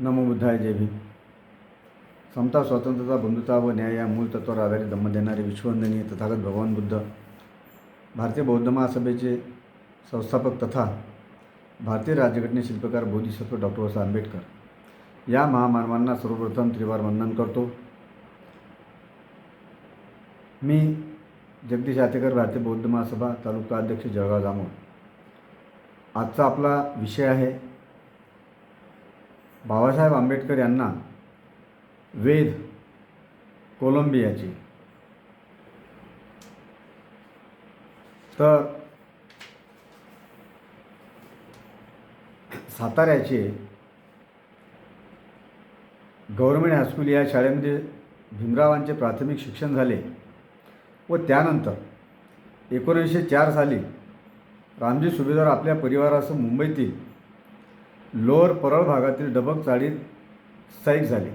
नमो बुद्धाय जय भीम. समता स्वातंत्र्यता बंधुता व न्याय या मूळ तत्वावर आधारित धम्म देणारे विश्ववंदनीय तथागत भगवान बुद्ध भारतीय बौद्ध महासभेचे संस्थापक तथा भारतीय राज्यघटने शिल्पकार बोधिसत्व डॉक्टर बाबासाहेब आंबेडकर. या महामानवांना सर्वप्रथम त्रिवार वंदन करतो. मी जगदीश आतेकर भारतीय बौद्ध महासभा तालुका अध्यक्ष जळगाव जामोद. आजचा आपला विषय आहे बाबासाहेब आंबेडकर यांना वेद कोलंबियाचे. तर साताऱ्याचे गव्हर्मेंट हायस्कूल या शाळेमध्ये भीमरावांचे प्राथमिक शिक्षण झाले व त्यानंतर एकोणीसशे चार साली रामजी सुभेदार आपल्या परिवारासह मुंबईतील लोअर परळ भागातील डबक चाळीत स्थायिक झाले.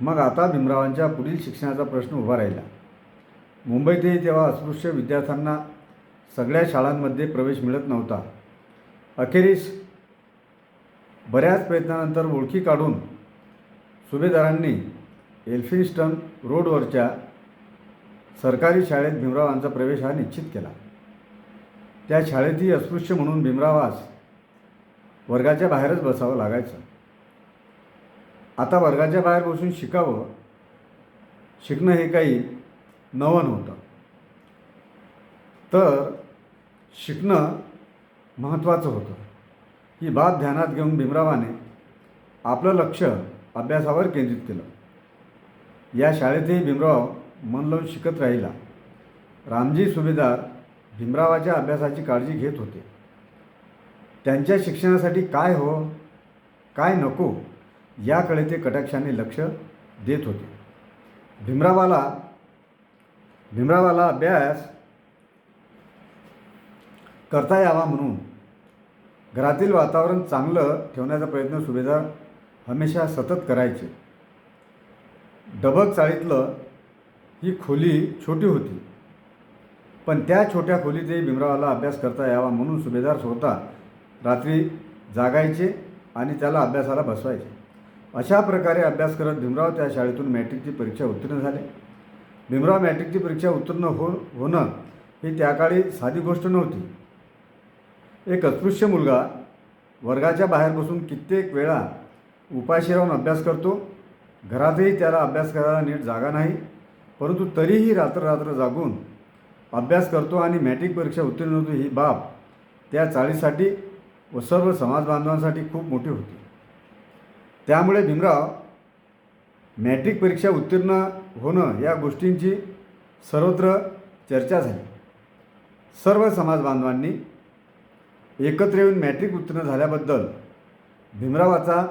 मग आता भीमरावांच्या पुढील शिक्षणाचा प्रश्न उभा राहिला. मुंबईतही तेव्हा अस्पृश्य विद्यार्थ्यांना सगळ्या शाळांमध्ये प्रवेश मिळत नव्हता. अखेरीस बऱ्याच प्रयत्नानंतर ओळखी काढून सुभेदारांनी एल्फिन्स्टन रोडवरच्या सरकारी शाळेत भीमरावांचा प्रवेश हा निश्चित केला. त्या शाळेतही अस्पृश्य म्हणून भीमरावास वर्गाच्या बाहेरच बसावं लागायचं. आता वर्गाच्या बाहेर बसून शिकावं शिकणं हे काही नवं नव्हतं. तर शिकणं महत्त्वाचं होतं. ही बाब ध्यानात घेऊन भीमरावाने आपलं लक्ष अभ्यासावर केंद्रित केलं. या शाळेतही भीमराव मन लावून शिकत राहिला. रामजी सुभेदार भीमरावाच्या अभ्यासाची काळजी घेत होते. त्यांच्या शिक्षणासाठी काय हो काय नको याकडे ते कटाक्षाने लक्ष देत होते. भीमरावाला भीमरावाला अभ्यास करता यावा म्हणून घरातील वातावरण चांगलं ठेवण्याचा प्रयत्न सुभेदार हमेशा सतत करायचे. डबक चाळीतलं ही खोली छोटी होती. पण त्या छोट्या खोलीतही भीमरावाला अभ्यास करता यावा म्हणून सुभेदार स्वतः रात्री जागायचे आणि त्याला अभ्यासाला बसवायचे. अशा प्रकारे अभ्यास करत भीमराव त्या शाळेतून मॅट्रिकची परीक्षा उत्तीर्ण झाले. भीमराव मॅट्रिकची परीक्षा उत्तीर्ण हो होणं ही त्या काळी साधी गोष्ट नव्हती. एक अस्पृश्य मुलगा वर्गाच्या बाहेर बसून कित्येक वेळा उपाशी राहून अभ्यास करतो. घरातही त्याला अभ्यास करायला नीट जागा नाही. परंतु तरीही रात्र रात्र जागून अभ्यास करतो आणि मॅट्रिक परीक्षा उत्तीर्ण होतो ही बाब त्या चाळीसाठी व सर्व समाज बांधवांसाठी खूप मोठी होती. त्यामुळे भीमराव मॅट्रिक परीक्षा उत्तीर्ण होणं या गोष्टींची सर्वत्र चर्चा झाली. सर्व समाज बांधवांनी एकत्र येऊन मॅट्रिक उत्तीर्ण झाल्याबद्दल भीमरावाचा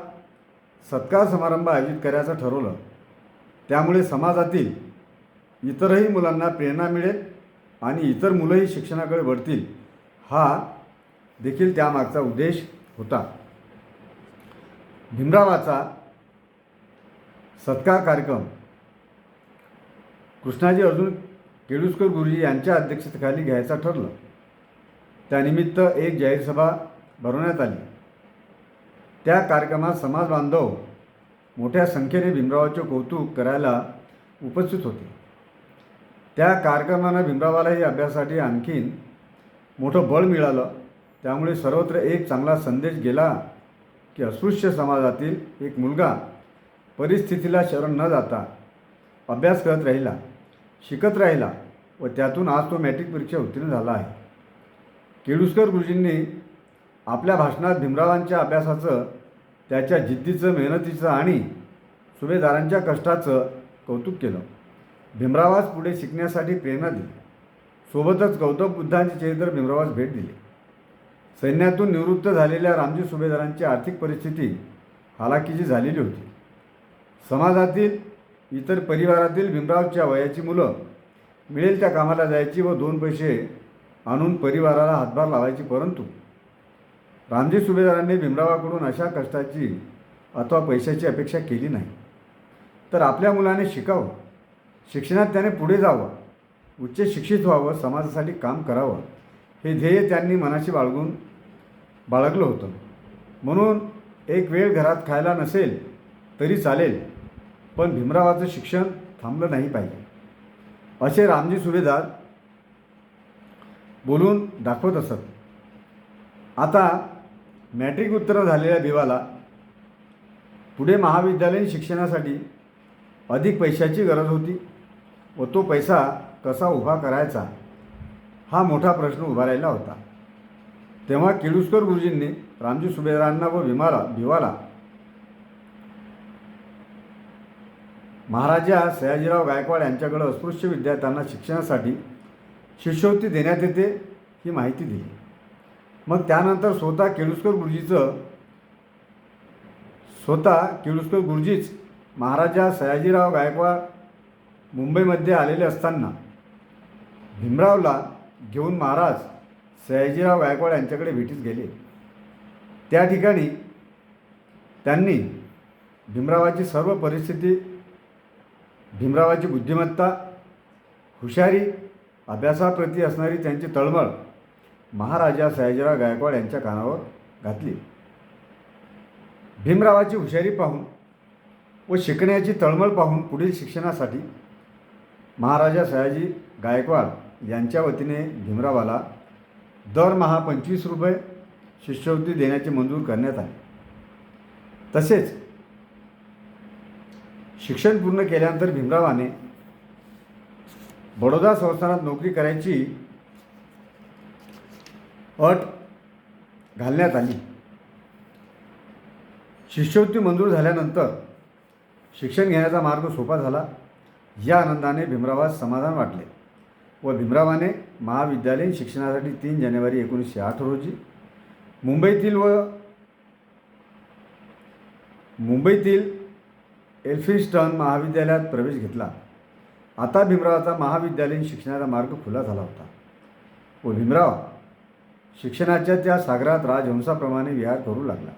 सत्कार समारंभ आयोजित करायचं ठरवलं. त्यामुळे समाजातील इतरही मुलांना प्रेरणा मिळेल आणि इतर मुलंही शिक्षणाकडे वळतील हा देखील त्यामागचा उद्देश होता. भीमरावाचा सत्कार कार्यक्रम. कृष्णाजी अर्जुन केळुसकर गुरुजी यांच्या अध्यक्षतेखाली घ्यायचा ठरलं. त्यानिमित्त एक जाहीर सभा भरवण्यात आली. त्या कार्यक्रमात समाज बांधव मोठ्या संख्येने भीमरावाचे कौतुक करायला उपस्थित होते. त्या कार्यक्रमानं भीमरावालाही अभ्यासासाठी आणखीन मोठं बळ मिळालं. त्यामुळे सर्वत्र एक चांगला संदेश गेला की अस्पृश्य समाजातील एक मुलगा परिस्थितीला शरण न जाता अभ्यास करत राहिला शिकत राहिला व त्यातून आज तो मॅट्रिक परीक्षा उत्तीर्ण झाला आहे. केळुसकर गुरुजींनी आपल्या भाषणात भीमरावांच्या अभ्यासाचं त्याच्या जिद्दीचं मेहनतीचं आणि सुभेदारांच्या कष्टाचं कौतुक केलं. भीमरावास पुढे शिकण्यासाठी प्रेरणा दिली. सोबतच गौतम बुद्धांचे चरित्र भीमरावास भेट दिली. सैन्यातून निवृत्त झालेल्या रामजी सुभेदारांची आर्थिक परिस्थिती हालाकीची झालेली होती. समाजातील इतर परिवारातील भीमरावच्या वयाची मुलं मिळेल त्या कामाला जायची व दोन पैसे आणून परिवाराला हातभार लावायची परंतु रामजी सुभेदारांनी भीमरावाकडून अशा कष्टाची अथवा पैशाची अपेक्षा केली नाही. तर आपल्या मुलाने शिकावं शिक्षणात त्याने पुढे जावं उच्च शिक्षित व्हावं समाजासाठी काम करावं हे ध्येय त्यांनी मनाशी बाळगून बाळगलं होतं. म्हणून एक वेळ घरात खायला नसेल तरी चालेल पण भीमरावाचं शिक्षण थांबलं नाही पाहिजे. असे रामजी सुभेदार बोलून दाखवत असत. आता मॅट्रिक उत्तीर्ण झालेल्या देवाला पुढे महाविद्यालयीन शिक्षणासाठी अधिक पैशाची गरज होती व तो पैसा कसा उभा करायचा हा मोठा प्रश्न उभा राहिला होता. तेव्हा केळुस्कर गुरुजींनी रामजी सुभेदारांना व भीमाला भिवाला महाराजा सयाजीराव गायकवाड यांच्याकडे अस्पृश्य विद्यार्थ्यांना शिक्षणासाठी शिष्यवृत्ती देण्यात येते ही माहिती दिली. मग त्यानंतर स्वतः केळुस्कर गुरुजीचं स्वतः केळुस्कर गुरुजीच महाराजा सयाजीराव गायकवाड मुंबईमध्ये आलेले असताना भीमरावला घेऊन महाराज सयाजीराव गायकवाड यांच्याकडे भेटीस गेले. त्या ठिकाणी त्यांनी भीमरावाची सर्व परिस्थिती भीमरावाची बुद्धिमत्ता हुशारी अभ्यासाप्रती असणारी त्यांची तळमळ महाराजा सयाजीराव गायकवाड यांच्या कानावर घातली. भीमरावाची हुशारी पाहून व शिकण्याची तळमळ पाहून पुढील शिक्षणासाठी महाराजा सयाजी गायकवाड यांच्या वतीने भीमरावाला दरमहा पंचवीस रुपये शिष्यवृत्ती देण्याचे मंजूर करण्यात आले. तसेच शिक्षण पूर्ण केल्यानंतर भीमरावाने बडोदा संस्थानात नोकरी करायची अट घालण्यात आली. शिष्यवृत्ती मंजूर झाल्यानंतर शिक्षण घेण्याचा मार्ग सोपा झाला. या आनंदाने भीमरावास समाधान वाटले व भीमरावाने महाविद्यालयीन शिक्षणासाठी तीन जानेवारी एकोणीसशे आठ रोजी मुंबईतील व मुंबईतील एल्फिन्स्टन महाविद्यालयात प्रवेश घेतला. आता भीमरावाचा महाविद्यालयीन शिक्षणाचा मार्ग खुला झाला होता. व भीमराव शिक्षणाच्या त्या सागरात राजहंसाप्रमाणे विहार करू लागला.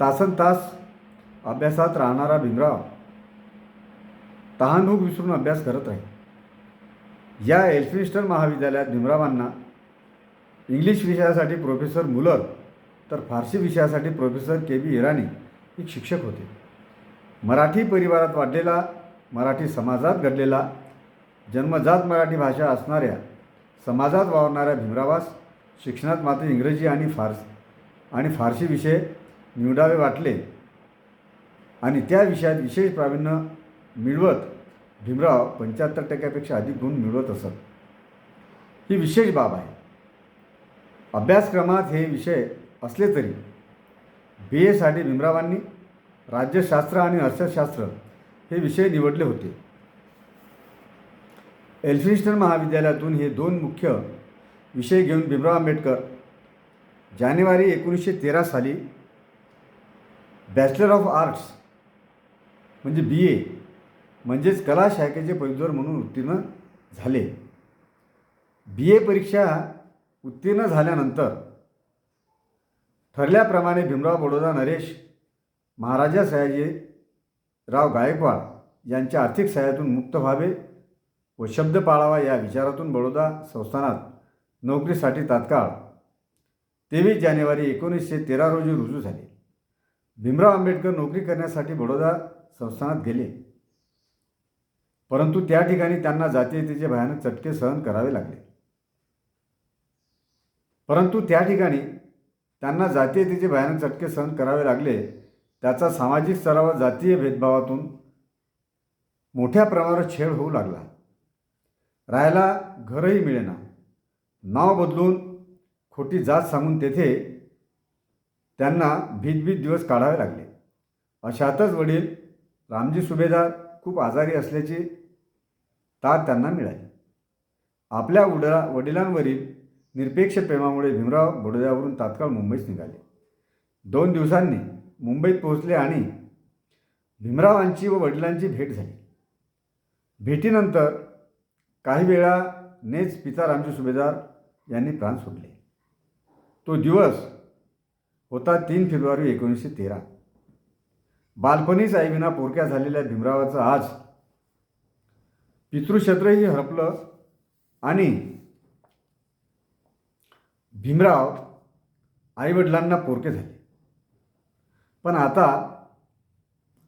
तासन तास अभ्यासात राहणारा भीमराव तहानभूक विसरून अभ्यास करत राहील. या एल्फिन्स्टन महाविद्यालयात भीमरावांना इंग्लिश विषयासाठी प्रोफेसर मुलर तर फारसी विषयासाठी प्रोफेसर के बी इराणी एक शिक्षक होते. मराठी परिवारात वाढलेला मराठी समाजात घडलेला जन्मजात मराठी भाषा असणाऱ्या समाजात वावरणाऱ्या भीमरावास शिक्षणात मात्र इंग्रजी आणि फारस आणि फारसी विषय निवडावे वाटले. आणि त्या विषयात विशेष प्रावीण्य मिळवत भीमराव पंच्याहत्तर टक्क्यापेक्षा अधिक गुण मिळवत असत. ही विशेष बाब आहे. अभ्यासक्रमात हे विषय असले तरी बी एसाठी भीमरावांनी राज्यशास्त्र आणि अर्थशास्त्र हे विषय निवडले होते. एल्फिन्स्टन महाविद्यालयातून हे दोन मुख्य विषय घेऊन भीमराव आंबेडकर जानेवारी एकोणीसशे तेरा साली बॅचलर ऑफ आर्ट्स म्हणजे बी ए म्हणजेच कला शाखेचे पदवीधर म्हणून उत्तीर्ण झाले. बी ए परीक्षा उत्तीर्ण झाल्यानंतर ठरल्याप्रमाणे भीमराव बडोदा नरेश महाराजा सयाजीराव गायकवाड यांच्या आर्थिक सहाय्यातून मुक्त व्हावे व शब्द पाळावा या विचारातून बडोदा संस्थानात नोकरीसाठी तात्काळ तेवीस जानेवारी एकोणीसशे तेरा रोजी रुजू झाले. भीमराव आंबेडकर नोकरी करण्यासाठी बडोदा संस्थानात गेले. परंतु त्या ठिकाणी त्यांना जातीयतेचे भयानक चटके सहन करावे लागले. परंतु त्या ठिकाणी त्यांना जातीयतेचे भयानक चटके सहन करावे लागले त्याचा सामाजिक स्तरावर जातीय भेदभावातून मोठ्या प्रमाणावर छेड होऊ लागला. राहायला घरही मिळेना. नाव बदलून खोटी जात सांगून तेथे त्यांना भीतभीत दिवस काढावे लागले. अशातच वडील रामजी सुभेदार खूप आजारी असल्याची तार त्यांना मिळाली. आपल्या उडा वडिलांवरील निरपेक्ष प्रेमामुळे भीमराव बडोद्यावरून तात्काळ मुंबईस निघाले. दोन दिवसांनी मुंबईत पोहोचले आणि भीमरावांची व वडिलांची भेट झाली. भेटीनंतर काही वेळानेच पिता रामजी सुभेदार यांनी प्राण सोडले. तो दिवस होता तीन फेब्रुवारी एकोणीसशे तेरा. बालपणीच आईविना पोरक्या झालेल्या भीमरावाचा आज पितृक्षेत्रही हरपलं आणि भीमराव आईवडिलांना पोरके झाले. पण आता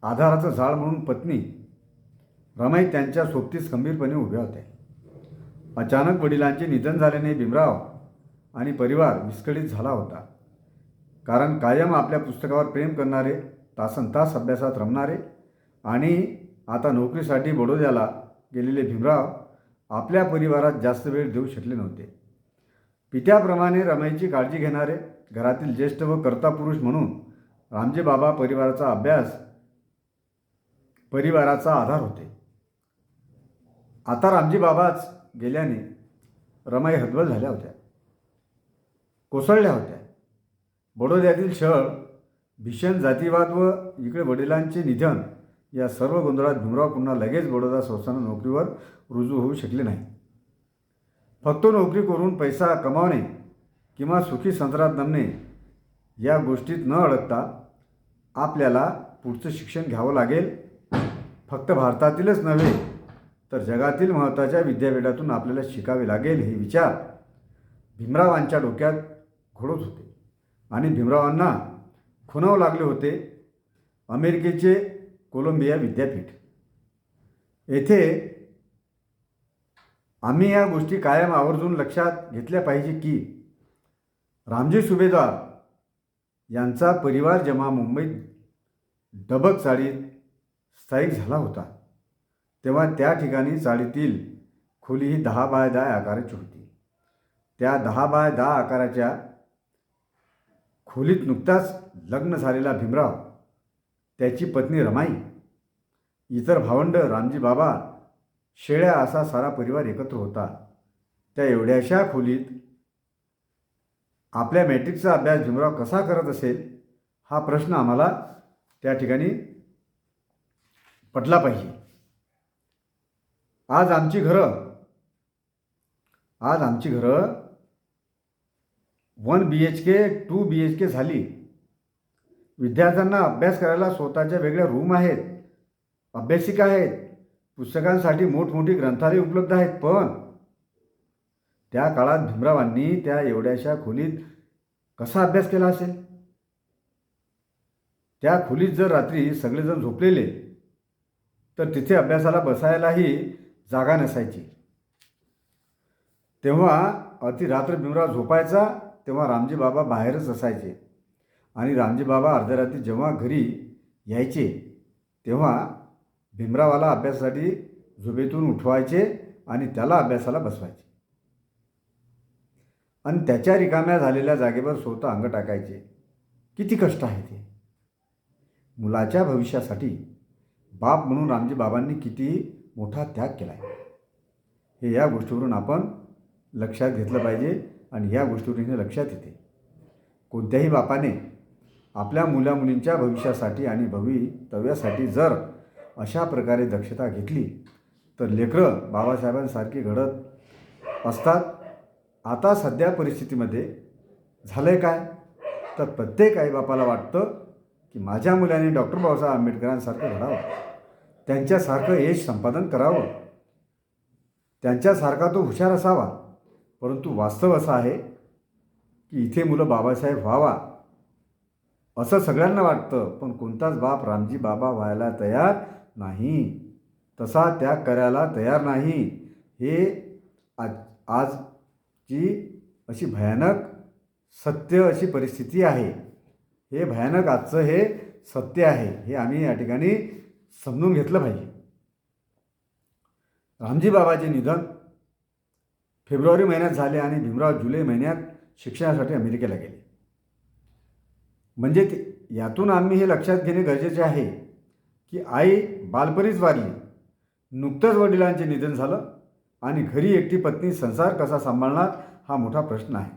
आधाराचं झाड म्हणून पत्नी रमाई त्यांच्या सोबतीस खंबीरपणे उभ्या होत्या. अचानक वडिलांचे निधन झाल्याने भीमराव आणि परिवार विस्कळीत झाला होता. कारण कायम आपल्या पुस्तकावर प्रेम करणारे तासन तास अभ्यासात रमणारे आणि आता नोकरीसाठी बडोद्याला गेलेले भीमराव आपल्या परिवारात जास्त वेळ देऊ शकले नव्हते. पित्याप्रमाणे रमाईची काळजी घेणारे घरातील ज्येष्ठ व कर्ता पुरुष म्हणून रामजी बाबा परिवाराचा अभ्यास परिवाराचा आधार होते. आता रामजी बाबाच गेल्याने रमाई हतबल झाल्या होत्या. कोसळल्या होत्या. बडोद्यातील शहर भीषण जातीवाद व इकडे वडिलांचे निधन या सर्व गोंधळात भीमराव पुन्हा लगेच बडोदा संस्थानं नोकरीवर रुजू होऊ शकले नाही. फक्त नोकरी करून पैसा कमावणे किंवा सुखी संसारात नमणे या गोष्टीत न अडकता आपल्याला पुढचं शिक्षण घ्यावं लागेल. फक्त भारतातीलच नव्हे तर जगातील महत्त्वाच्या विद्यापीठातून आपल्याला शिकावे लागेल हे विचार भीमरावांच्या डोक्यात घोडत होते. आणि भीमरावांना खुणावं लागले होते. अमेरिकेचे कोलंबिया विद्यापीठ. येथे आम्ही या गोष्टी कायम आवर्जून लक्षात घेतल्या पाहिजे की रामजी सुभेदार यांचा परिवार जेव्हा मुंबईत डबक चाळीत स्थायिक झाला होता तेव्हा त्या ठिकाणी चाळीतील खोली ही दहा बाय दहा आकाराची होती. त्या दहा बाय दहा आकाराच्या खोलीत नुकताच लग्न झालेला भीमराव त्याची पत्नी रमाई इतर भावंड रामजी बाबा शेळ्या असा सारा परिवार एकत्र होता. त्या एवढ्याशा खोलीत आपल्या मॅट्रिकचा अभ्यास भीमराव कसा करत असेल हा प्रश्न आम्हाला त्या ठिकाणी पटला पाहिजे. आज आमची घरं आज आमची घरं one B H K two B H K झाली. विद्यार्थ्यांना अभ्यास करायला स्वतःच्या वेगळ्या रूम आहेत. अभ्यासिका आहेत. पुस्तकांसाठी मोठमोठी ग्रंथालय उपलब्ध आहेत पण त्या काळात भीमरावांनी त्या एवढ्याशा खोलीत कसा अभ्यास केला असेल? त्या खोलीत जर रात्री सगळेजण झोपलेले तर तिथे अभ्यासाला बसायलाही जागा नसायची. तेव्हा अति रात्र भीमराव झोपायचा तेव्हा रामजी बाबा बाहेरच असायचे. आणि रामजी बाबा अर्ध्या रात्री जेव्हा घरी यायचे तेव्हा भीमरावाला अभ्यासासाठी झुबेतून उठवायचे आणि त्याला अभ्यासाला बसवायचे. आणि त्याच्या रिकाम्या झालेल्या जागेवर स्वतः अंग टाकायचे. किती कष्ट आहे ते. मुलाच्या भविष्यासाठी बाप म्हणून रामजी बाबांनी किती मोठा त्याग केला आहे हे या गोष्टीवरून आपण लक्षात घेतलं पाहिजे आणि या गोष्टीवरून हे लक्षात येते. कोणत्याही बापाने आपल्या मुला मुलींच्या भविष्यासाठी आणि भवितव्यासाठी जर अशा प्रकारे दक्षता घेतली तर लेकरं बाबासाहेबांसारखी घडत असतात. आता सध्या परिस्थितीमध्ये झालं आहे काय? तर प्रत्येक आईबापाला वाटतं की माझ्या मुलाने डॉक्टर बाबासाहेब आंबेडकरांसारखं घडावं. त्यांच्यासारखं यश संपादन करावं. त्यांच्यासारखा तो हुशार असावा. परंतु वास्तव असं आहे की इथे मुलं बाबासाहेब व्हावा असं सगळ्यांना वाटतं. पण कोणताच बाप रामजी बाबा व्हायला तयार नाही. तसा त्याग करायला तयार नाही. हे आज आजची अशी भयानक सत्य अशी परिस्थिती आहे. हे भयानक आजचं हे सत्य आहे. हे आम्ही या ठिकाणी समजून घेतलं पाहिजे. रामजी बाबाचे निधन फेब्रुवारी महिन्यात झाले आणि भीमराव जुलै महिन्यात शिक्षणासाठी अमेरिकेला गेले. म्हणजे ते यातून आम्ही हे लक्षात घेणे गरजेचे आहे की आई बालपरीच वारली नुकतंच वडिलांचे निधन झालं आणि घरी एकटी पत्नी संसार कसा सांभाळणार हा मोठा प्रश्न आहे.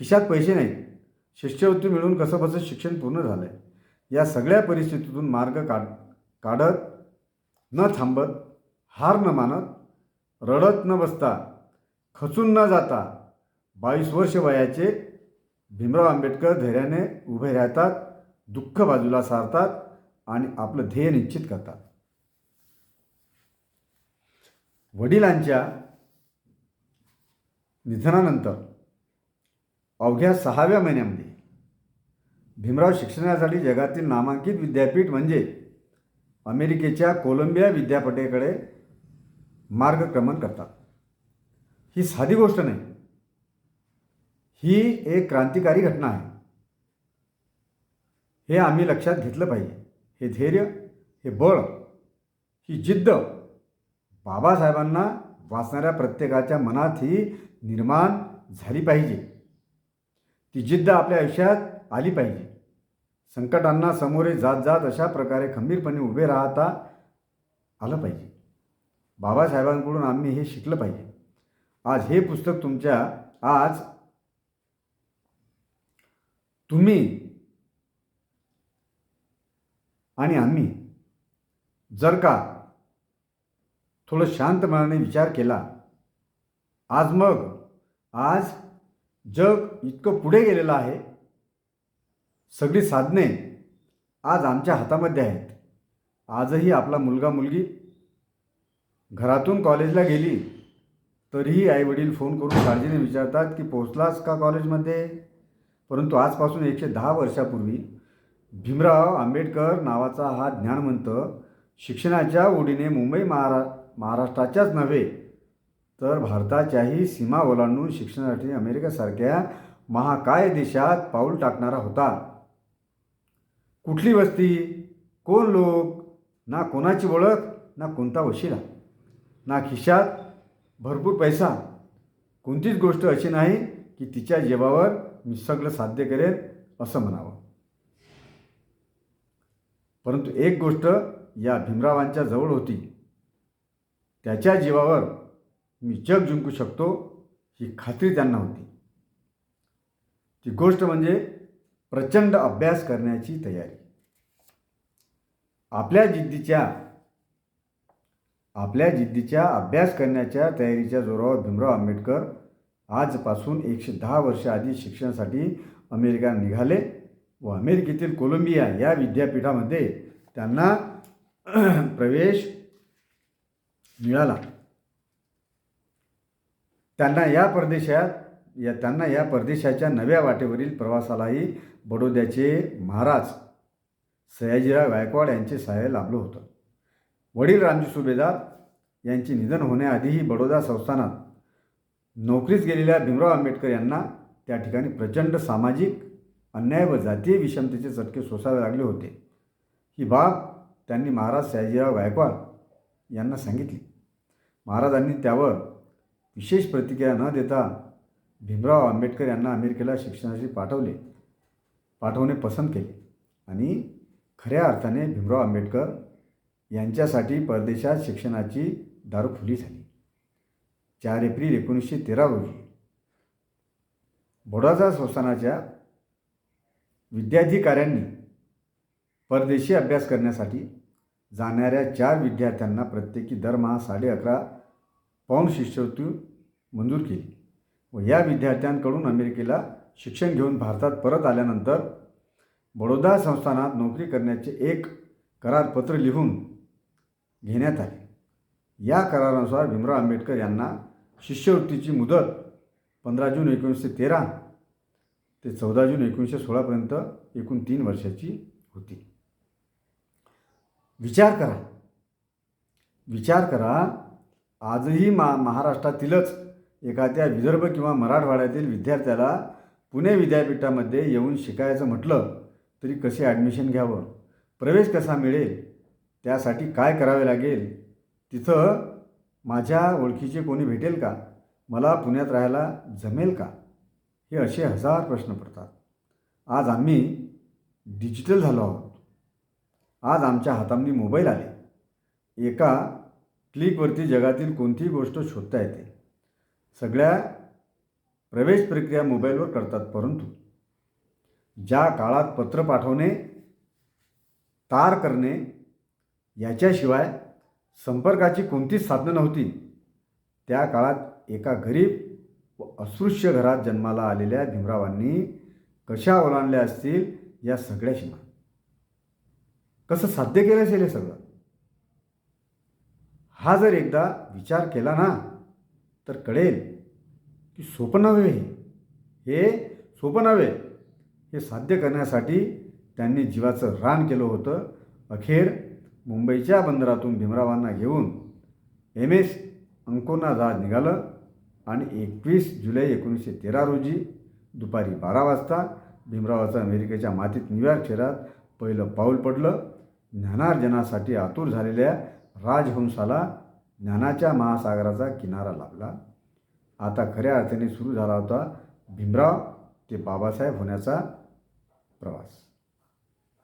खिशात पैसे नाहीत. शिष्यवृत्ती मिळून कसं बसं शिक्षण पूर्ण झालं आहे या सगळ्या परिस्थितीतून मार्ग काढ काढत न थांबत हार न मानत रडत न बसता खचून न जाता बावीस वर्ष वयाचे भीमराव आंबेडकर धैर्याने उभे राहतात दुःख बाजूला सारतात आणि आपलं ध्येय निश्चित करतात. वडिलांच्या निधनानंतर अवघ्या सहाव्या महिन्यामध्ये भीमराव शिक्षणासाठी जगातील नामांकित विद्यापीठ म्हणजे अमेरिकेच्या कोलंबिया विद्यापीठाकडे मार्गक्रमण करतात. ही साधी गोष्ट नाही. ही एक क्रांतिकारी घटना आहे. हे आम्ही लक्षात घेतलं पाहिजे. हे धैर्य हे बळ ही जिद्द बाबासाहेबांना वाचणाऱ्या प्रत्येकाच्या मनात ही निर्माण झाली पाहिजे. ती जिद्द आपल्या आयुष्यात आली पाहिजे. संकटांना सामोरे जात जात अशा प्रकारे खंबीरपणे उभे राहता आलं पाहिजे. बाबासाहेबांकडून आम्ही हे शिकलं पाहिजे. आज हे पुस्तक तुमच्या आज तुम्ही आणि आम्ही जर का थोडं शांत मनाने विचार केला आज मग आज जग इतकं पुढे गेलेलं आहे. सगळी साधने आज आमच्या हातामध्ये आहेत. आजही आपला मुलगा मुलगी घरातून कॉलेजला गेली तरीही आईवडील फोन करून काळजीने विचारतात की पोहोचलास का कॉलेजमध्ये? परंतु आजपासून एकशे दहा वर्षापूर्वी भीमराव आंबेडकर नावाचा हा ज्ञानवंत शिक्षणाच्या ओढीने मुंबई महारा महाराष्ट्राच्याच नव्हे तर भारताच्याही सीमा ओलांडून शिक्षणासाठी अमेरिकेसारख्या महाकाय देशात पाऊल टाकणारा होता. कुठली वस्ती कोण लोक ना कोणाची ओळख ना कोणता वशिला ना खिशात भरपूर पैसा. कोणतीच गोष्ट अशी नाही की तिच्या जेवावर मी सगळं साध्य करेन असं म्हणावं. परंतु एक गोष्ट या भीमरावांच्या जवळ होती. त्याच्या जीवावर मी जग जिंकू शकतो ही खात्री त्यांना होती. ती गोष्ट म्हणजे प्रचंड अभ्यास करण्याची तयारी. आपल्या जिद्दीच्या आपल्या जिद्दीच्या अभ्यास करण्याच्या तयारीच्या जोरावर भीमराव आंबेडकर आजपासून एकशे दहा वर्ष आधी शिक्षणासाठी अमेरिका निघाले व अमेरिकेतील कोलंबिया या विद्यापीठामध्ये त्यांना प्रवेश मिळाला. त्यांना या परदेशात या त्यांना या परदेशाच्या नव्या वाटेवरील प्रवासालाही बडोद्याचे महाराज सयाजीराव गायकवाड यांचे सहाय्य लाभलं होतं. वडील रामजी सुभेदार यांचे निधन होण्याआधीही बडोदा संस्थानात नोकरीस गेलेल्या भीमराव आंबेडकर यांना त्या ठिकाणी प्रचंड सामाजिक अन्याय व जातीय विषमतेचे चटके सोसावे लागले होते. ही बाब त्यांनी महाराज सयाजीराव गायकवाड यांना सांगितली. महाराजांनी त्यावर विशेष प्रतिक्रिया न देता भीमराव आंबेडकर यांना अमेरिकेला शिक्षणासाठी पाठवले पाठवणे पसंत केले आणि खऱ्या अर्थाने भीमराव आंबेडकर यांच्यासाठी परदेशात शिक्षणाची दारू खुली झाली. चार एप्रिल एकोणीसशे तेरा रोजी बडोदा संस्थानाच्या विद्याधिकाऱ्यांनी परदेशी अभ्यास करण्यासाठी जाणाऱ्या चार विद्यार्थ्यांना प्रत्येकी दरमहा साडे अकरा पाऊंड शिष्यवृत्ती मंजूर केली. व या विद्यार्थ्यांकडून अमेरिकेला शिक्षण घेऊन भारतात परत आल्यानंतर बडोदा संस्थानात नोकरी करण्याचे एक करारपत्र लिहून घेण्यात आले. या करारानुसार भीमराव आंबेडकर यांना शिष्यवृत्तीची मुदत पंधरा जून एकोणीसशे तेरा ते चौदा जून एकोणीसशे सोळापर्यंत एकूण तीन वर्षाची होती. विचार करा. विचार करा. आजही मा महाराष्ट्रातीलच एखाद्या विदर्भ किंवा मराठवाड्यातील विद्यार्थ्याला पुणे विद्यापीठामध्ये येऊन शिकायचं म्हटलं तरी कसे ॲडमिशन घ्यावं? प्रवेश कसा मिळेल? त्यासाठी काय करावे लागेल? तिथं माझ्या ओळखीचे कोणी भेटेल का? मला पुण्यात राहायला जमेल का? हे असे हजार प्रश्न पडतात. आज आम्ही डिजिटल झालो आहोत. आज आमच्या हातामनी मोबाईल आले. एका क्लिकवरती जगातील कोणतीही गोष्ट शोधता येते. सगळ्या प्रवेश प्रक्रिया मोबाईलवर करतात परंतु ज्या काळात पत्र पाठवणे तार करणे याच्याशिवाय संपर्काची कोणतीच साधनं नव्हती त्या काळात एका गरीब व अस्पृश्य घरात जन्माला आलेल्या भीमरावांनी कशा ओलांडल्या असतील या सगळ्या सीमा कसं साध्य केलं असेल हे सगळं? हा जर एकदा विचार केला ना तर कळेल की सोपं नव्हे हे. हे सोपं नव्हे. हे साध्य करण्यासाठी त्यांनी जीवाचं रान केलं होतं. अखेर मुंबईच्या बंदरातून भीमरावांना घेऊन एम एस अंकोना जहाज निघालं आणि एकवीस जुलै एकोणीसशे तेरा रोजी दुपारी बारा वाजता भीमरावाचं अमेरिकेच्या मातीत न्यूयॉर्क शहरात पहिलं पाऊल पडलं. ज्ञानार्जनासाठी आतुर झालेल्या राजहंसाला ज्ञानाच्या महासागराचा किनारा लाभला. आता खऱ्या अर्थाने सुरू झाला होता भीमराव ते बाबासाहेब होण्याचा प्रवास.